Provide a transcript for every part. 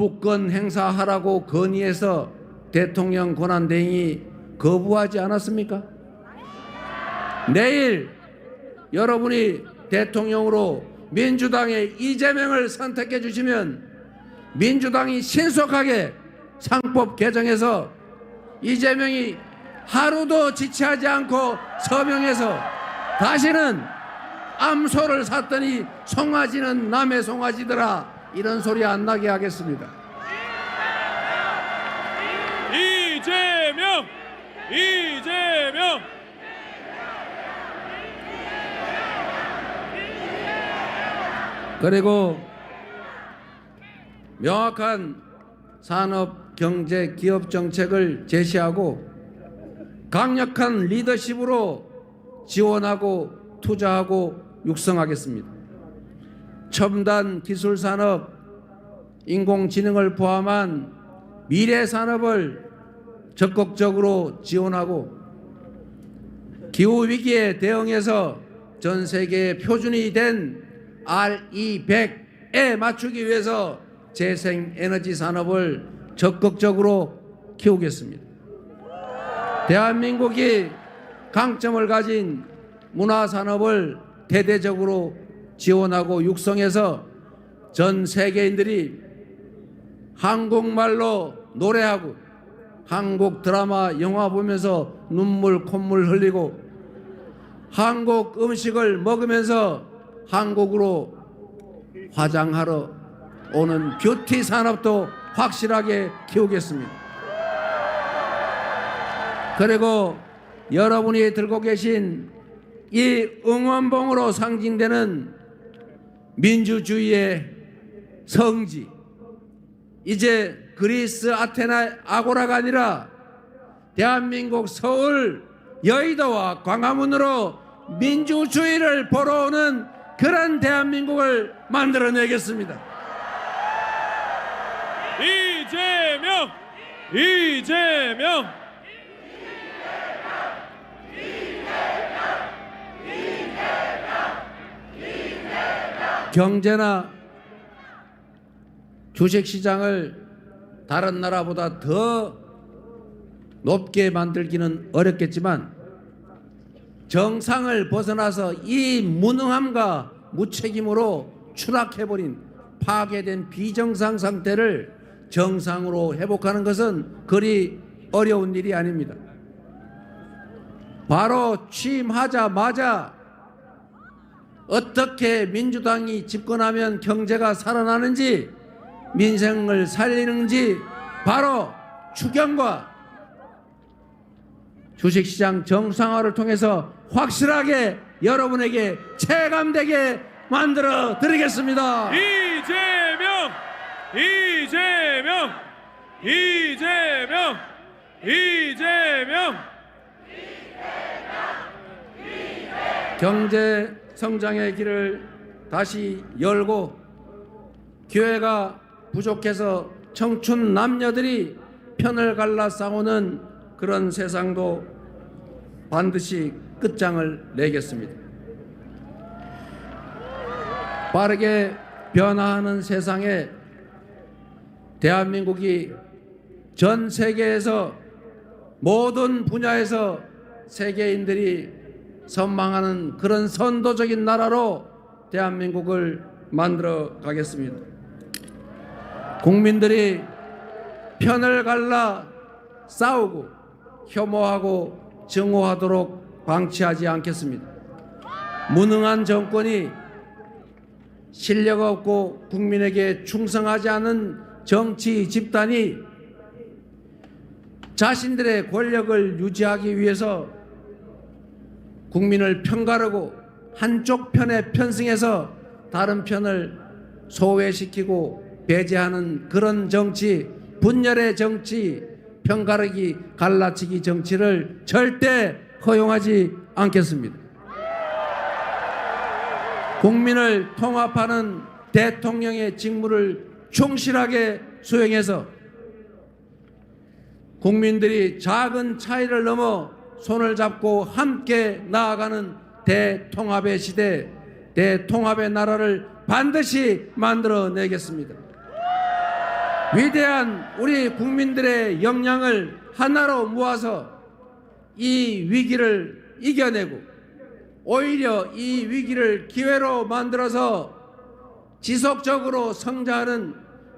국권 행사하라고 건의해서 대통령 권한대행이 거부하지 않았습니까? 내일 여러분이 대통령으로 민주당의 이재명을 선택해 주시면 민주당이 신속하게 상법 개정해서 이재명이 하루도 지체하지 않고 서명해서 다시는 암소를 샀더니 송아지는 남의 송아지더라 이런 소리 안 나게 하겠습니다. 이재명 이재명 그리고 명확한 산업, 경제, 기업 정책을 제시하고 강력한 리더십으로 지원하고 투자하고 육성하겠습니다. 첨단 기술 산업, 인공지능을 포함한 미래 산업을 적극적으로 지원하고 기후 위기에 대응해서 전 세계 표준이 된 RE100에 맞추기 위해서 재생 에너지 산업을 적극적으로 키우겠습니다. 대한민국이 강점을 가진 문화 산업을 대대적으로 지원하고 육성해서 전 세계인들이 한국말로 노래하고 한국 드라마 영화 보면서 눈물 콧물 흘리고 한국 음식을 먹으면서 한국으로 화장하러 오는 뷰티 산업도 확실하게 키우겠습니다. 그리고 여러분이 들고 계신 이 응원봉으로 상징되는 민주주의의 성지. 이제 그리스 아테나 아고라가 아니라 대한민국 서울 여의도와 광화문으로 민주주의를 보러 오는 그런 대한민국을 만들어내겠습니다. 이재명! 이재명 경제나 주식시장을 다른 나라보다 더 높게 만들기는 어렵겠지만 정상을 벗어나서 이 무능함과 무책임으로 추락해버린 파괴된 비정상 상태를 정상으로 회복하는 것은 그리 어려운 일이 아닙니다. 바로 취임하자마자 어떻게 민주당이 집권하면 경제가 살아나는지 민생을 살리는지 바로 추경과 주식시장 정상화를 통해서 확실하게 여러분에게 체감되게 만들어 드리겠습니다. 이재명 이재명 이재명 이재명 경제 성장의 길을 다시 열고 기회가 부족해서 청춘 남녀들이 편을 갈라 싸우는 그런 세상도 반드시 끝장을 내겠습니다. 빠르게 변화하는 세상에 대한민국이 전 세계에서 모든 분야에서 세계인들이 선망하는 그런 선도적인 나라로 대한민국을 만들어 가겠습니다. 국민들이 편을 갈라 싸우고 혐오하고 증오하도록 방치하지 않겠습니다. 무능한 정권이 실력 없고 국민에게 충성하지 않은 정치 집단이 자신들의 권력을 유지하기 위해서 국민을 편가르고 한쪽 편에 편승해서 다른 편을 소외시키고 배제하는 그런 정치, 분열의 정치, 편가르기, 갈라치기 정치를 절대 허용하지 않겠습니다. 국민을 통합하는 대통령의 직무를 충실하게 수행해서 국민들이 작은 차이를 넘어 손을 잡고 함께 나아가는 대통합의 시대, 대통합의 나라를 반드시 만들어내겠습니다. 위대한 우리 국민들의 역량을 하나로 모아서 이 위기를 이겨내고 오히려 이 위기를 기회로 만들어서 지속적으로 성장하는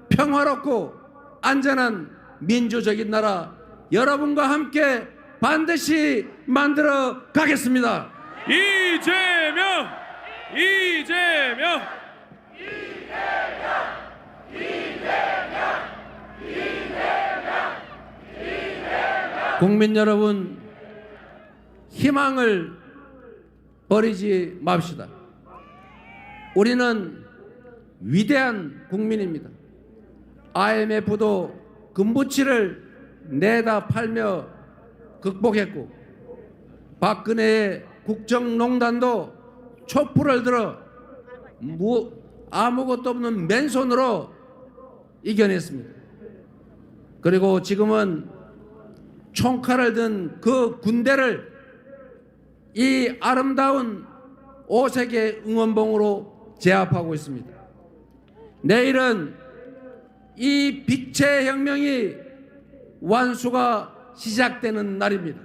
평화롭고 안전한 민주적인 나라 여러분과 함께 반드시 만들어 가겠습니다. 이재명 이재명 국민 여러분 희망을 버리지 맙시다. 우리는 위대한 국민입니다. IMF도 금부치를 내다 팔며 극복했고 박근혜의 국정농단도 촛불을 들어 무, 아무것도 없는 맨손으로 이겨냈습니다. 그리고 지금은 총칼을 든 그 군대를 이 아름다운 오색의 응원봉으로 제압하고 있습니다. 내일은 이 빛의 혁명이 완수가 시작되는 날입니다.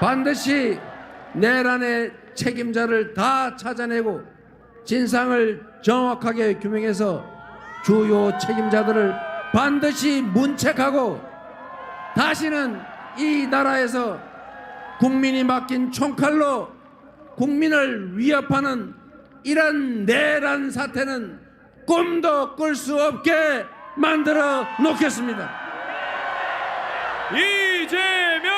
반드시 내란의 책임자를 다 찾아내고 진상을 정확하게 규명해서 주요 책임자들을 반드시 문책하고 다시는 이 나라에서 국민이 맡긴 총칼로 국민을 위협하는 이런 내란 사태는 꿈도 꿀 수 없게 만들어 놓겠습니다. 이재명